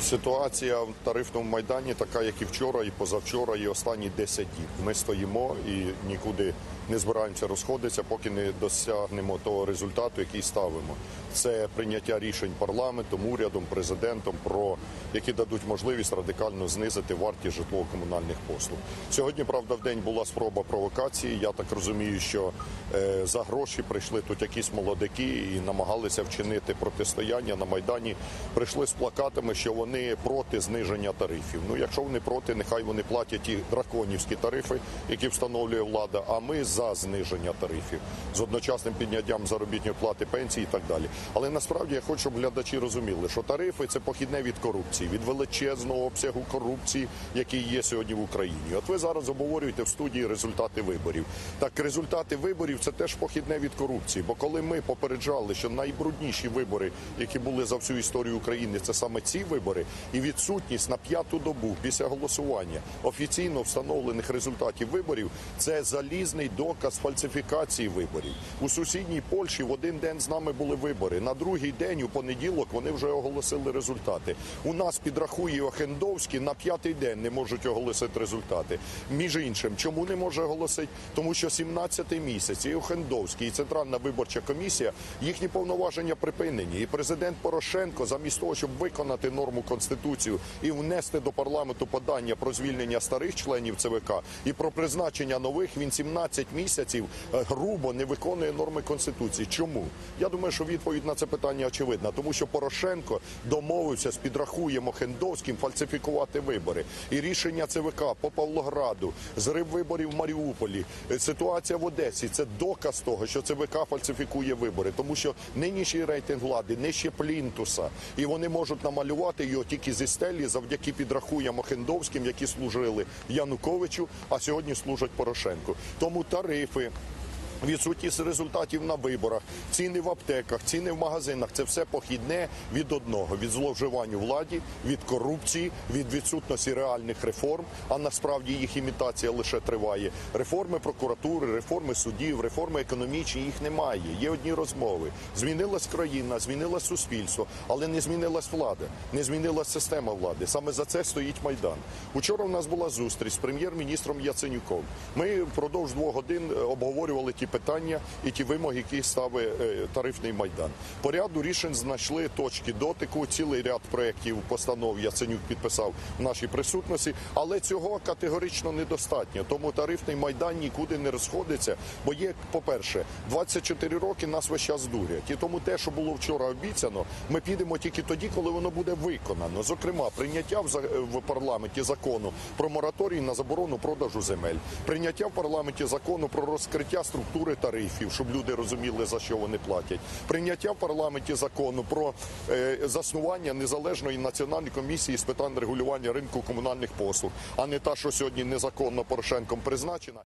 Ситуація в тарифному майдані така, як і вчора, і позавчора, і останні 10 діб. Ми стоїмо і нікуди не збираємося розходитися, поки не досягнемо того результату, який ставимо. Це прийняття рішень парламентом, урядом, президентом, про які дадуть можливість радикально знизити вартість житлово-комунальних послуг. Сьогодні, правда, в день була спроба провокації. Я так розумію, що е, за гроші прийшли тут якісь молодики і намагалися вчинити протистояння на майдані. Прийшли з плакатами, що вони проти зниження тарифів. Ну, якщо вони проти, нехай вони платять ті драконівські тарифи, які встановлює влада. А ми за зниження тарифів з одночасним підняттям заробітної плати, пенсії і так далі. Але насправді я хочу, щоб глядачі розуміли, що тарифи це похідне від корупції, від величезного обсягу корупції, який є сьогодні в Україні. От ви зараз обговорюєте в студії результати виборів. Так, результати виборів це теж похідне від корупції. Бо коли ми попереджали, що найбрудніші вибори, які були за всю історію України, це саме ці вибори, і відсутність на п'яту добу після голосування офіційно встановлених результатів виборів, це залізний доказ фальсифікації виборів. У сусідній Польщі в один день з нами були вибори. На другий день, у понеділок, вони вже оголосили результати. У нас підрахує Охендовський на п'ятий день не можуть оголосити результати. Між іншим, чому не може оголосити? Тому що 17-й місяць і Охендовський, і Центральна виборча комісія їхні повноваження припинені. І президент Порошенко, замість того, щоб виконати норму конституцію і внести до парламенту подання про звільнення старих членів ЦВК і про призначення нових, він 17 місяців е, грубо не виконує норми конституції. Чому? Я думаю, що відповідь на це питання очевидна, тому що Порошенко домовився з підрахуєм Охендовським фальсифікувати вибори. І рішення ЦВК по Павлограду, зрив виборів в Маріуполі, е, ситуація в Одесі це доказ того, що ЦВК фальсифікує вибори, тому що нинішній рейтинг влади нижче плінтуса, і вони можуть намалювати його тільки зі стелі завдяки підрахуям Охендовським, які служили Януковичу, а сьогодні служать Порошенку. Тому тарифи. Відсутність результатів на виборах, ціни в аптеках, ціни в магазинах це все похідне від одного: від зловживань у владі, від корупції, від відсутності реальних реформ. А насправді їх імітація лише триває. Реформи прокуратури, реформи судів, реформи економічні їх немає. Є одні розмови. Змінилась країна, змінилось суспільство, але не змінилась влада, не змінилась система влади. Саме за це стоїть майдан. Учора у нас була зустріч з прем'єр-міністром Яценюком. Ми впродовж двох годин е, обговорювали ті питання і ті вимоги, які ставить е, тарифний майдан. По ряду рішень знайшли точки дотику. Цілий ряд проєктів постанов Яценюк підписав в нашій присутності, але цього категорично недостатньо. Тому тарифний майдан нікуди не розходиться. Бо є, по-перше, 24 роки нас весь час дурять. І тому те, що було вчора обіцяно, ми підемо тільки тоді, коли воно буде виконано. Зокрема, прийняття в, в парламенті закону про мораторій на заборону продажу земель, прийняття в парламенті закону про розкриття структури тарифів, щоб люди розуміли за що вони платять. Прийняття в парламенті закону про е, заснування незалежної національної комісії з питань регулювання ринку комунальних послуг, а не та, що сьогодні незаконно Порошенком призначена.